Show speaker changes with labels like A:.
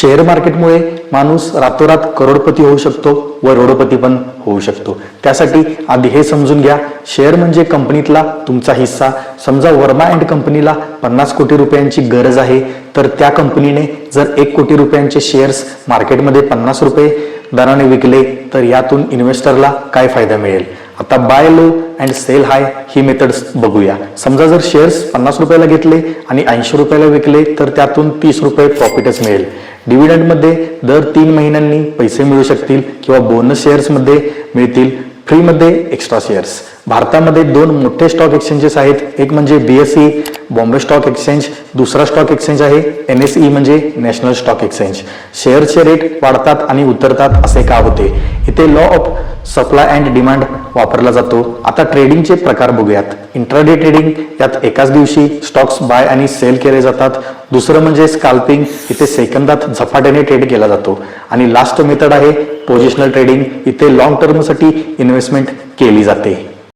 A: Share मार्केटमुळे माणूस रातोरात करोडपती होऊ शकतो व रोडपती पण होऊ शकतो. त्यासाठी आधी हे समजून घ्या. शेअर म्हणजे कंपनीतला तुमचा हिस्सा. समजा वर्मा अँड कंपनीला पन्नास कोटी रुपयांची गरज आहे तर त्या कंपनीने जर एक कोटी रुपयांचे शेअर्स मार्केटमध्ये पन्नास रुपये दराने विकले तर यातून इन्व्हेस्टरला काय फायदा मिळेल? आता buy low and sell high he methods बघूया. समजा जर शेअर्स पन्नास रुपयाला घेतले आणि ऐंशी रुपयाला विकले तर त्यातून तीस रुपये प्रॉफिटच मिळेल. डिव्हिडंडमध्ये दर तीन महिन्यांनी पैसे मिळू शकतील किंवा बोनस शेअर्समध्ये मिळतील. फ्रीमध्ये एक्स्ट्रा शेअर्स भारतामध्ये दोन मोठे स्टॉक एक्सचेंजेस आहेत. एक म्हणजे बीएसई बॉम्बे स्टॉक एक्सचेंज दुसरा स्टॉक एक्सचेंज आहे एन एस ई म्हणजे नॅशनल स्टॉक एक्सचेंज शेअरचे रेट वाढतात आणि उतरतात असे का होते? इथे law of supply and demand वापरला जातो. आता ट्रेडिंगचे प्रकार बघूयात. इंट्राडे ट्रेडिंग यात एकाच दिवशी स्टॉक्स बाय आणि सेल केले जातात. दुसरं म्हणजे स्काल्पिंग इथे सेकंदात झपाट्याने ट्रेड केला जातो. आणि लास्ट मेथड आहे पोझिशनल ट्रेडिंग इथे लॉंग टर्मसाठी इन्व्हेस्टमेंट केली जाते.